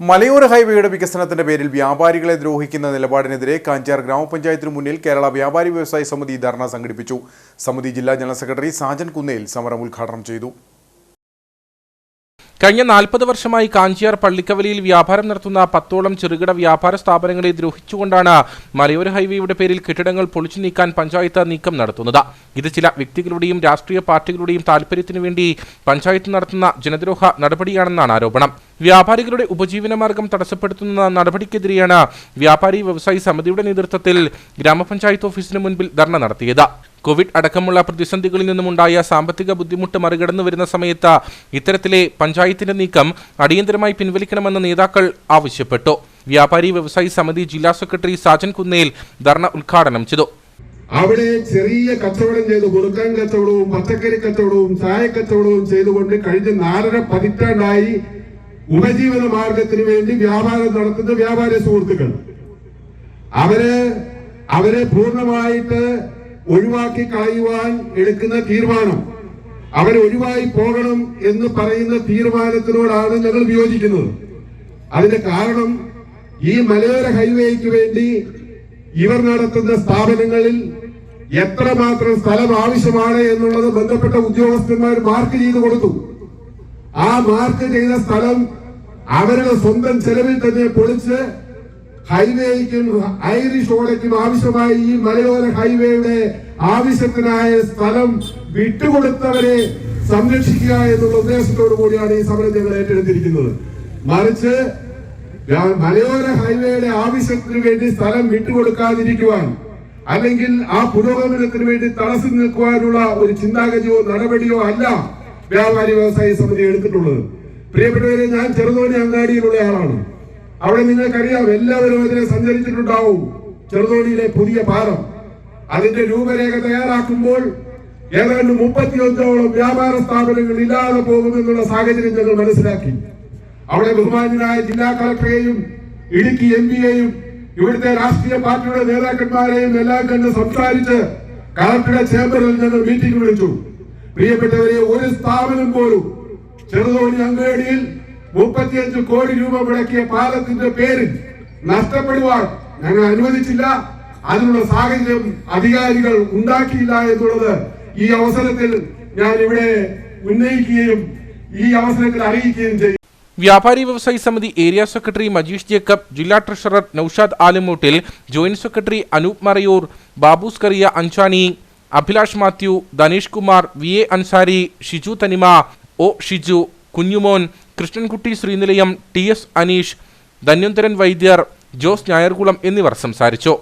മലയോര ഹൈവേയുടെ വികസനത്തിന്റെ പേരിൽ വ്യാപാരികളെ ദ്രോഹിക്കുന്ന നിലപാടിനെതിരെ കാഞ്ചാർ ഗ്രാമപഞ്ചായത്തിനു മുന്നിൽ കേരള വ്യാപാരി വ്യവസായ സമിതി ധർണ സംഘടിപ്പിച്ചു. സമിതി ജില്ലാ ജനറൽ സെക്രട്ടറി സാജൻ കുന്നേൽ സമരം ഉദ്ഘാടനം ചെയ്തു. കഴിഞ്ഞ നാൽപ്പത് വർഷമായി കാഞ്ചിയാർ പള്ളിക്കവലിയിൽ വ്യാപാരം നടത്തുന്ന പത്തോളം ചെറുകിട വ്യാപാര സ്ഥാപനങ്ങളെ ദ്രോഹിച്ചുകൊണ്ടാണ് മലയോര ഹൈവേയുടെ പേരിൽ കെട്ടിടങ്ങൾ പൊളിച്ചു നീക്കാൻ പഞ്ചായത്ത് നീക്കം നടത്തുന്നത്. ഇത് ചില വ്യക്തികളുടെയും രാഷ്ട്രീയ പാർട്ടികളുടെയും താൽപര്യത്തിനു വേണ്ടി പഞ്ചായത്ത് നടത്തുന്ന ജനദ്രോഹ നടപടിയാണെന്നാണ് ആരോപണം. വ്യാപാരികളുടെ ഉപജീവനമാർഗം തടസ്സപ്പെടുത്തുന്ന നടപടിക്കെതിരെയാണ് വ്യാപാരി വ്യവസായി സമിതിയുടെ നേതൃത്വത്തിൽ ഗ്രാമപഞ്ചായത്ത് ഓഫീസിന് മുൻപിൽ ധർണ നടത്തിയത്. കോവിഡ് അടക്കമുള്ള പ്രതിസന്ധികളിൽ നിന്നുമുണ്ടായ സാമ്പത്തിക ബുദ്ധിമുട്ട് മറികടന്നു വരുന്ന സമയത്ത് ഇത്തരത്തിലെ പഞ്ചായത്തിന്റെ നീക്കം അടിയന്തരമായി പിൻവലിക്കണമെന്ന് നേതാക്കൾ ആവശ്യപ്പെട്ടു. വ്യാപാരി വ്യവസായി സമിതി ജില്ലാ സെക്രട്ടറി സാജൻ കുന്നേൽ ധർണ ഉദ്ഘാടനം ചെയ്തു. അവിടെ ചെറിയ കച്ചവടം ചെയ്ത് കുറുക്കൻ കച്ചവടവും പച്ചക്കറി കച്ചവടവും ചായ കച്ചവടവും ചെയ്തുകൊണ്ട് കഴിഞ്ഞ നാലര പതിറ്റാണ്ടായി ഉപജീവന മാർഗത്തിന് വേണ്ടി വ്യാപാരം നടത്തുന്ന വ്യാപാര സുഹൃത്തുക്കൾ. അവർ അവരെ പൂർണമായിട്ട് ഒഴിവാക്കി കളയുവാൻ എടുക്കുന്ന തീരുമാനം. അവർ ഒഴിവായി പോകണം എന്ന് പറയുന്ന തീരുമാനത്തിനോടാണ് ഞങ്ങൾ വിയോജിക്കുന്നത്. അതിന്റെ കാരണം ഈ മലയോര ഹൈവേക്ക് വേണ്ടി ഇവർ നടത്തുന്ന സ്ഥാപനങ്ങളിൽ എത്രമാത്രം സ്ഥലം ആവശ്യമാണ് എന്നുള്ളത് ബന്ധപ്പെട്ട ഉദ്യോഗസ്ഥന്മാർ മാർക്ക് ചെയ്തു കൊടുത്തു. ആ മാർക്ക് ചെയ്ത സ്ഥലം അവരുടെ സ്വന്തം ചെലവിൽ തന്നെ പൊളിച്ച് ഹൈവേക്കും ഐറിഷ് ഓടയ്ക്കും ആവശ്യമായ ഈ മലയോര ഹൈവേയുടെ ആവശ്യത്തിനായ സ്ഥലം വിട്ടുകൊടുത്തവരെ സംരക്ഷിക്കുക എന്നുള്ള ഉദ്ദേശത്തോടു കൂടിയാണ് ഈ സമരം ഞങ്ങൾ ഏറ്റെടുത്തിരിക്കുന്നത്. മറിച്ച് മലയോര ഹൈവേയുടെ ആവശ്യത്തിന് വേണ്ടി സ്ഥലം വിട്ടുകൊടുക്കാതിരിക്കുവാൻ അല്ലെങ്കിൽ ആ പുരോഗമനത്തിന് വേണ്ടി തടസ്സം നിൽക്കുവാനുള്ള ഒരു ചിന്താഗതിയോ നടപടിയോ അല്ല വ്യാപാരി വ്യവസായ സമിതി എടുത്തിട്ടുള്ളത്. പ്രിയപ്പെട്ടവരെ ഞാൻ ചെറുതോണി അങ്ങാടിയിലുള്ള ആളാണ്. അവിടെ നിങ്ങൾക്കറിയാം എല്ലാവരും അതിനെ സഞ്ചരിച്ചിട്ടുണ്ടാവും. ചെറുതോണിയിലെ പുതിയ പാലം. അതിന്റെ രൂപരേഖ തയ്യാറാക്കുമ്പോൾ ഏതാണ്ട് മുപ്പത്തിയൊന്നോളം വ്യാപാര സ്ഥാപനങ്ങൾ ഇല്ലാതെ പോകുമെന്നുള്ള സാഹചര്യം ഞങ്ങൾ മനസ്സിലാക്കി. അവിടെ ബഹുമാനായ ജില്ലാ കളക്ടറേയും ഇടുക്കി എം പിയെയും ഇവിടുത്തെ രാഷ്ട്രീയ പാർട്ടിയുടെ നേതാക്കന്മാരെയും എല്ലാം കണ്ട് സംസാരിച്ച് കളക്ടറുടെ ചേംബറിൽ ഞങ്ങൾ മീറ്റിംഗ് വിളിച്ചു. പ്രിയപ്പെട്ടവരെ ഒരു സ്ഥാപനം പോലും ചെറുതോണി അങ്കേടിയിൽ മുപ്പത്തിയഞ്ച് കോടി രൂപ മുടക്കിയ പാലത്തിന്റെ പേരിൽ നഷ്ടപ്പെടുവാൻ ഞങ്ങൾ അനുവദിച്ചില്ല. അതിനുള്ള സാഹചര്യം അധികാരികൾ ഉണ്ടാക്കിയില്ല എന്നുള്ളത് ഈ അവസരത്തിൽ ഞാൻ ഇവിടെ ഉന്നയിക്കുകയും ഈ അവസരത്തിൽ അറിയിക്കുകയും ചെയ്യും. വ്യാപാരി വ്യവസായി സമിതി ഏരിയ സെക്രട്ടറി മജീഷ് ജേക്കബ് ജില്ലാ treasurer Naushad Alumoottil joint secretary Anoop Marayoor Babus Kariya Anchani Abhilash Mathew Dhaneesh Kumar V A Ansari Shiju Thanima O Shiju Kunjumon Krishnankutty Sreenilayam T S Aneesh Dhanvantharan Vaidyar Jose Njayarkulam എന്നിവർ സംസാരിച്ചു.